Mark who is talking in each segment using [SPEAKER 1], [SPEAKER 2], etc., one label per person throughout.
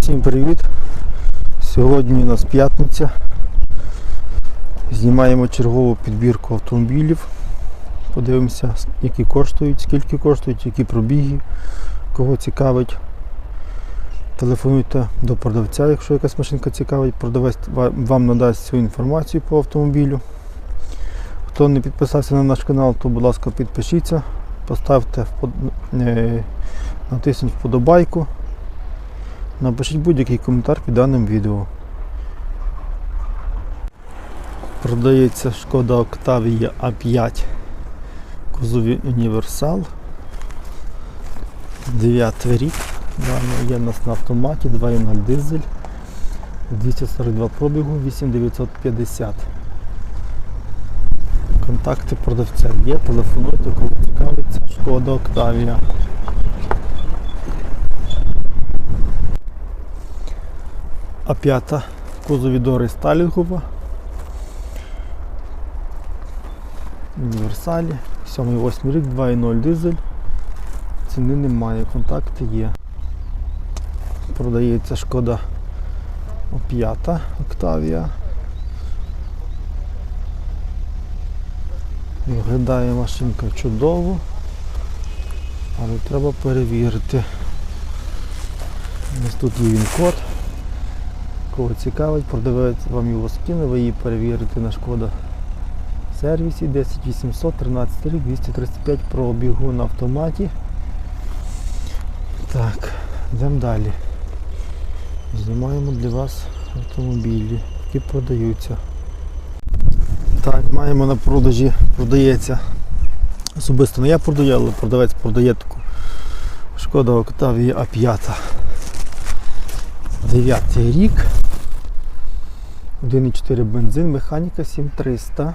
[SPEAKER 1] Всім привіт! Сьогодні у нас п'ятниця. Знімаємо чергову підбірку автомобілів. Подивимося, які коштують, скільки коштують, які пробіги, кого цікавить. Телефонуйте до продавця, якщо якась машинка цікавить, продавець вам надасть всю інформацію по автомобілю. Хто не підписався на наш канал, то будь ласка підпишіться, поставте е, натисніть вподобайку. Напишіть будь-який коментар під даним відео. Продається шкода Octavia A5 кузові універсал. 9 рік. Є в нас на автоматі, 2.0 дизель, 242 пробігу, 8950. Контакти продавця є, телефонуйте, коли цікавиться, шкода Октавія. А5 кузові дори Сталінгова. Універсалі. 7-8 рік, 2.0 дизель. Ціни немає, контакти є. Продається шкода О5 Октавія. Виглядає машинка чудово, але треба перевірити. Ось тут є він код. Кого цікавить, продавець вам його скине, ви її перевірите на шкода сервісі 10800 13 рік 235 пробігу на автоматі. Так, йдемо далі. Знімаємо для вас автомобілі, які продаються. Так, маємо на продажі, продається. Особисто не я продаю, але продавець продає таку шкода Octavia A5. 9 рік. 1,4 бензин, механіка 7300.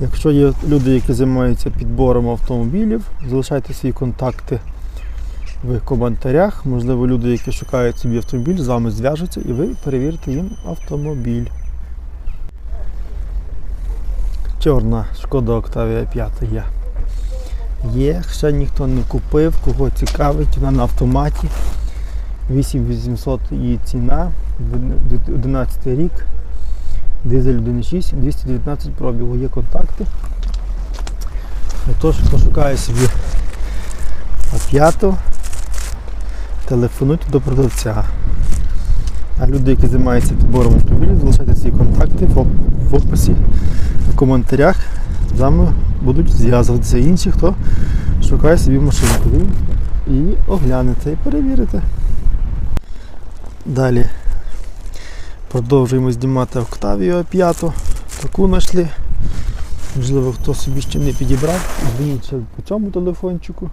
[SPEAKER 1] Якщо є люди, які займаються підбором автомобілів, залишайте свої контакти в коментарях. Можливо, люди, які шукають собі автомобіль, з вами зв'яжуться і ви перевірите їм автомобіль. Чорна шкода Octavia 5 є. Є, ще ніхто не купив, кого цікавить, вона на автоматі. 8800 її ціна, 11 рік, дизель 1.6, 219 пробігу, є контакти. Тож, хто шукає собі А5, телефонуйте до продавця. А люди, які займаються підбором автомобілів, залишайте свої контакти в, описі, в коментарях. З вами будуть зв'язуватися інші, хто шукає собі машинку. І оглянете, і перевірите. Далі продовжуємо знімати Octavia 5. Таку знайшли. Можливо, хто собі ще не підібрав. Дзвоніть по цьому телефончику.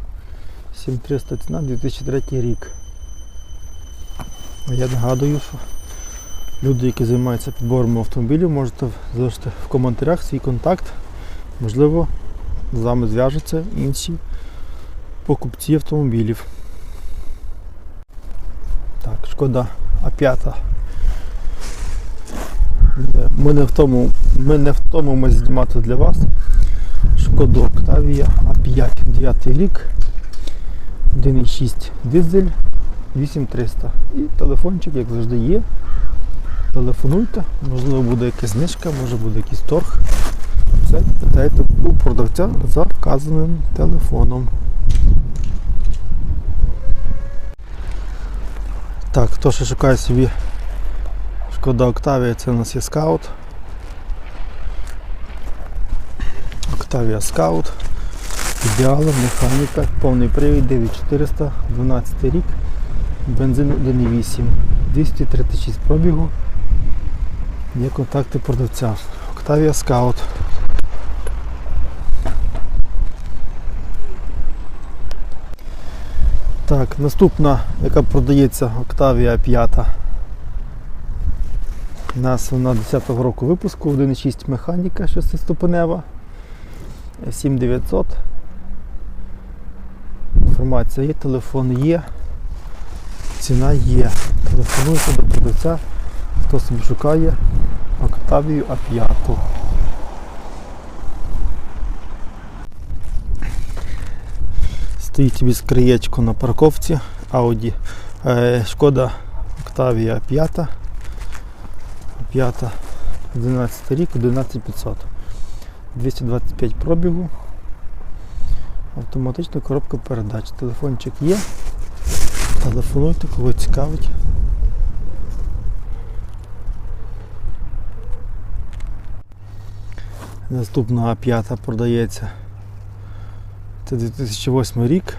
[SPEAKER 1] 7300 ціна 2003 рік. Я нагадую, що люди, які займаються підбором автомобілів, можете залишити в коментарях свій контакт. Можливо, з вами зв'яжуться інші покупці автомобілів. Так, шкода А5. Ми не в тому, ми не втомимось знімати для вас. Шкода Octavia А5 9 рік. 1,6 дизель 8300. І телефончик, як завжди, є. Телефонуйте, можливо буде якась знижка, може буде якийсь торг. Все питайте у продавця за вказаним телефоном. Так, хто ще шукає собі Шкода Octavia, це у нас є скаут. Octavia Scout. Ідеалом, механіка, повний привід 9400, 12 рік, бензин 1,8, 236 пробігу. Є контакти продавця. Octavia Scout. Так, наступна, яка продається Octavia 5. У нас вона 10-го року випуску, 1,6 механіка 6-ступенева, 7900. Інформація є, телефон є, ціна є. Телефонуйте до продавця, хто собі шукає Octavia A5. Стоїть собі скриєчко на парковці Audi. Е, Шкода Octavia 5. 5. 11 рік, 11500. 225 пробігу. Автоматична коробка передач. Телефончик є. Телефонуйте, кого цікавить. Наступна А5 продається. Це 2008 рік.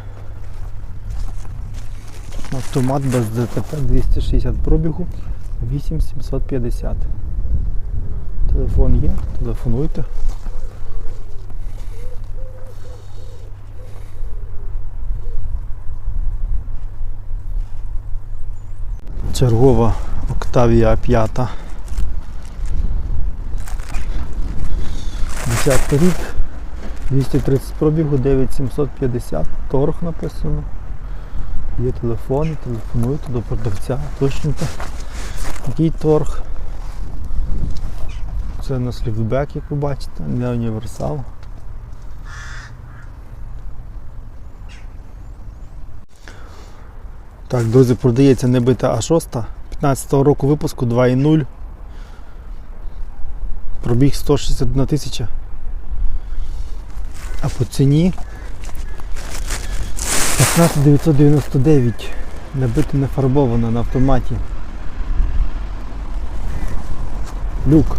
[SPEAKER 1] Автомат без ДТП 260 пробігу 8750. Телефон є, телефонуйте. Чергова Octavia 5. 10 рік. 230 пробігу, 9750, торг написано. Є телефони, телефонуйте до продавця, уточнюйте. Який торг. Це у нас ліфтбек, як ви бачите, не універсал. Так, друзі, продається небита А6, 15-го року випуску 2.0. Пробіг 161 тисяча. А по ціні 15999 набита не фарбована на автоматі. Люк.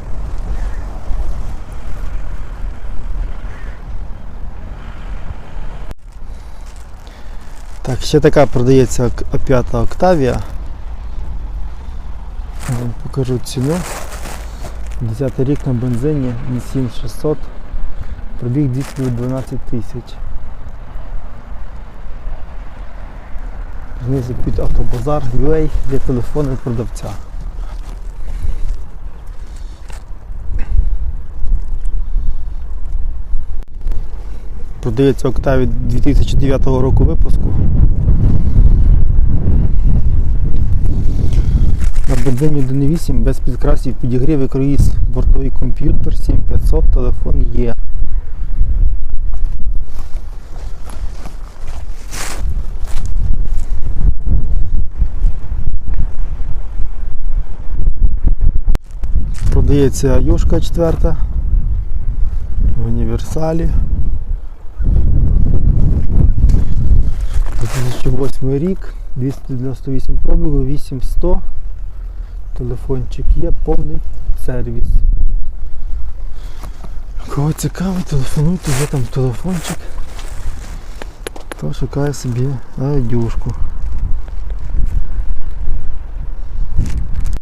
[SPEAKER 1] Так, ще така продається А5 Octavia. Я вам покажу ціну. 10 рік на бензині, не 7600. Пробіг 212 тисяч. Знизу під автобазар UA для телефону продавця. Продається Octavia 2009 року випуску. На бензині 1.8 без підкрасів, підігрів круїз, бортовий комп'ютер 7500, телефон є. Продається юшка 4 в універсалі. 2008 рік, 298 пробігу, 8100. Телефончик є, повний сервіс. Кого цікавить, телефонуйте, є там телефончик. Хто шукає собі радюшку.